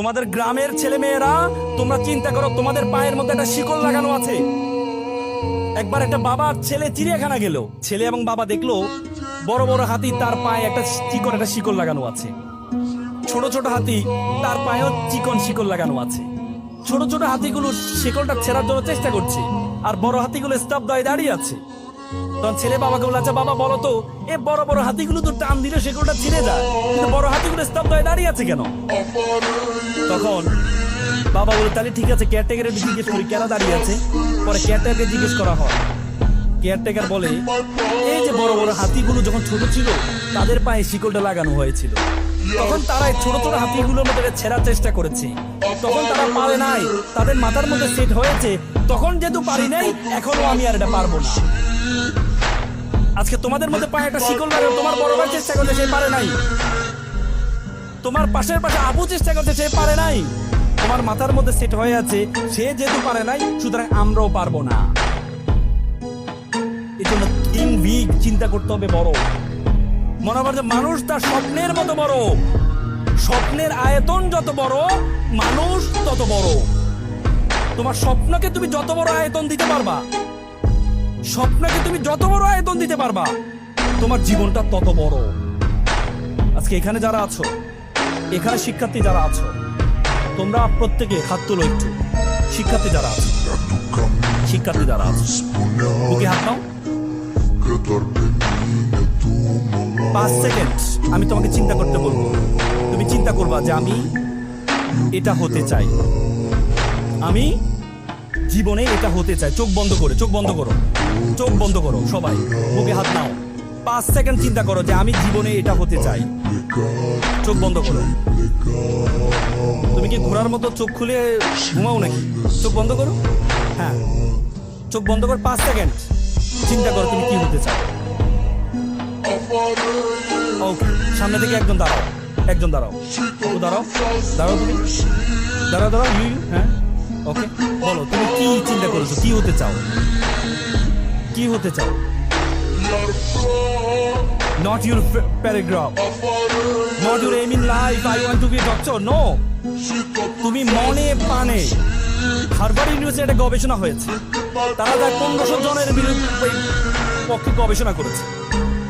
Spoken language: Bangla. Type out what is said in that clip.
তোমাদের গ্রামের ছেলে মেয়েরা তোমরা চিন্তা করো, তোমাদের পায়ের মধ্যে একটা শিকল লাগানো আছে। একবার একটা বাবা ছেলে চিড়িয়াখানা গেল। ছেলে এবং বাবা দেখল, বড় বড় হাতি তার পায়ে একটা চিকন একটা শিকল লাগানো আছে। ছোট ছোট হাতি তার পায়েও চিকন শিকল লাগানো আছে। ছোট ছোট হাতিগুলো শিকলটা ছেড়ার জন্য চেষ্টা করছে, আর বড় হাতিগুলো স্তব্ধ হয়ে দাঁড়িয়ে আছে। তখন ছেলে বাবাকে বলে আচ্ছা বাবা, বলো তো, এ বড় বড় হাতিগুলো তো টান দিলে শিকলটা ছিঁড়ে যায়, কিন্তু বড় হাতিগুলো স্তব্ধ হয়ে দাঁড়িয়ে আছে কেন? তখন বাবা বলে তাহলে ঠিক আছে কেয়ারটেকারের জিজ্ঞেস করি, কেন দাঁড়িয়ে আছে? পরে কেয়ারটেকারকে জিজ্ঞেস করা হয়। কেয়ারটেকার বলে, এই যে বড় বড় হাতিগুলো যখন ছোট ছিল, তাদের পায়ে শিকলটা লাগানো হয়েছিল। তখন তারা ছোট ছোট হাতিগুলোর মধ্যে ছেড়ার চেষ্টা করেছে। তখন তারা পারে নাই, তাদের মাথার মধ্যে সেট হয়েছে, তখন যেহেতু পারি নাই, এখনও আমি আর এটা পারব না। আজকে তোমাদের মধ্যে পায়ে একটা শিকল লাগানো, তোমার বড় চেষ্টা করছে, সে পারে নাই। তোমার পাশের পাশে আবু চেষ্টা করছে, সে পারে নাই। তোমার মাথার মধ্যে সেট হয়ে আছে, সে যেহেতু পারে নাই, সুতরাং আমরাও পারব না। এই জন্য থিং বিগ চিন্তা করতে হবে বড়। মনে হবে যে মানুষ তার স্বপ্নের মতো বড়। স্বপ্নের আয়তন যত বড়, মানুষ তত বড়। তোমার স্বপ্নকে তুমি যত বড় আয়তন দিতে পারবা, স্বপ্নকে তুমি যত বড় আয়তন দিতে পারবা, তোমার জীবনটা তত বড়। আজকে এখানে যারা আছো এখানে শিক্ষার্থী যারা আছো, তোমরা প্রত্যেকে হাত তুলো একটু। শিক্ষার্থী যারা আছো। শিক্ষার্থী যারা আছো। বুকে হাত নাও। পাঁচ সেকেন্ড, আমি তোমাকে চিন্তা করতে বলব। তুমি চিন্তা করবা যে আমি এটা হতে চাই। আমি জীবনে এটা হতে চাই। চোখ বন্ধ করে, চোখ বন্ধ করো। চোখ বন্ধ করো, সবাই। বুকে হাত নাও। পাঁচ সেকেন্ড চিন্তা করো যে আমি জীবনে এটা হতে চাই। চোখ বন্ধ করো। তুমি কি ঘোড়ার মতো চোখ খুলে ঘুমাও নাকি? চোখ বন্ধ করো? হ্যাঁ। চোখ বন্ধ করো পাঁচ সেকেন্ড। চিন্তা করো তুমি কি হতে চাও। সামনে থেকে একজন দাঁড়াও। একজন দাঁড়াও। দাঁড়াও। দাঁড়াও তুমি। দাঁড়াও দাঁড়াও হ্যাঁ। ওকে, বলো, তুমি কি চিন্তা করেছ? কি হতে চাও? কি হতে চাও? Not your paragraph not your aim in life I want to be doctor no তুমি মনে পানে হার্ভার্ড ইউনিভার্সিটি একটা গবেষণা হয়েছে। তারা প্রায় পনেরোশো জনের বিরুদ্ধে পক্ষে গবেষণা করেছে।